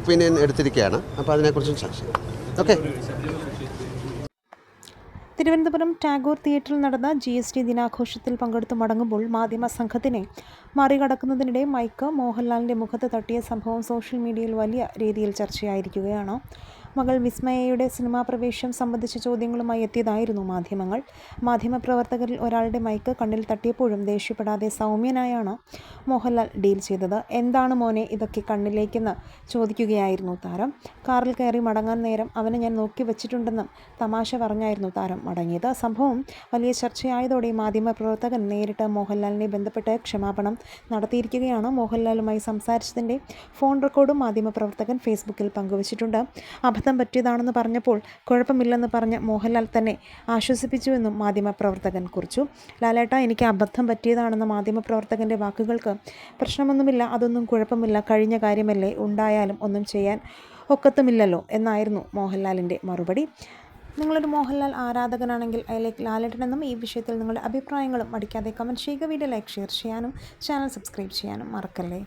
Opinion എടുത്തിരിക്കുകയാണ്. അപ്പോൾ അതിനെക്കുറിച്ചും ചർച്ച ഓക്കെ. തിരുവനന്തപുരം ടാഗോർ തിയേറ്ററിൽ നടന്ന ജി എസ് ടി ദിനാഘോഷത്തിൽ പങ്കെടുത്ത് മടങ്ങുമ്പോൾ മാധ്യമ സംഘത്തിനെ മറികടക്കുന്നതിനിടെ മൈക്ക് മോഹൻലാലിന്റെ മുഖത്ത് തട്ടിയ സംഭവം സോഷ്യൽ മീഡിയയിൽ വലിയ രീതിയിൽ ചർച്ചയായിരിക്കുകയാണ്. മകൾ വിസ്മയയുടെ സിനിമാ പ്രവേശം സംബന്ധിച്ച ചോദ്യങ്ങളുമായി എത്തിയതായിരുന്നു മാധ്യമങ്ങൾ. മാധ്യമപ്രവർത്തകരിൽ ഒരാളുടെ മൈക്ക് കണ്ണിൽ തട്ടിയപ്പോഴും ദേഷ്യപ്പെടാതെ സൗമ്യനായാണ് മോഹൻലാൽ ഡീൽ ചെയ്തത്. എന്താണ് മോനെ ഇതൊക്കെ കണ്ണിലേക്കെന്ന് ചോദിക്കുകയായിരുന്നു താരം. കാറിൽ കയറി മടങ്ങാൻ നേരം അവനെ ഞാൻ നോക്കി വെച്ചിട്ടുണ്ടെന്നും തമാശ പറഞ്ഞായിരുന്നു താരം മടങ്ങിയത്. സംഭവം വലിയ ചർച്ചയായതോടെ മാധ്യമപ്രവർത്തകൻ നേരിട്ട് മോഹൻലാലിനെ ബന്ധപ്പെട്ട് ക്ഷമാപണം നടത്തിയിരിക്കുകയാണ്. മോഹൻലാലുമായി സംസാരിച്ചതിന്റെ ഫോൺ റെക്കോർഡും മാധ്യമപ്രവർത്തകൻ ഫേസ്ബുക്കിൽ പങ്കുവച്ചിട്ടുണ്ട്. അബദ്ധം പറ്റിയതാണെന്ന് പറഞ്ഞപ്പോൾ കുഴപ്പമില്ലെന്ന് പറഞ്ഞ മോഹൻലാൽ തന്നെ ആശ്വസിപ്പിച്ചുവെന്നും മാധ്യമപ്രവർത്തകൻ കുറിച്ചു. ലാലേട്ട എനിക്ക് അബദ്ധം പറ്റിയതാണെന്ന മാധ്യമപ്രവർത്തകന്റെ വാക്കുകൾക്ക് പ്രശ്നമൊന്നുമില്ല അതൊന്നും കുഴപ്പമില്ല കഴിഞ്ഞ കാര്യമല്ലേ ഉണ്ടായാലും ഒന്നും ചെയ്യാൻ ഒക്കത്തുമില്ലല്ലോ എന്നായിരുന്നു മോഹൻലാലിന്റെ മറുപടി. നിങ്ങളൊരു മോഹൻലാൽ ആരാധകനാണെങ്കിൽ അതിലേക്ക് ലാലേട്ടനെന്നും ഈ വിഷയത്തിൽ നിങ്ങളുടെ അഭിപ്രായങ്ങളും മടിക്കാതെ കമന്റ് ചെയ്യുക. വീഡിയോ ലൈക്ക് ഷെയർ ചെയ്യാനും ചാനൽ സബ്സ്ക്രൈബ് ചെയ്യാനും മറക്കല്ലേ?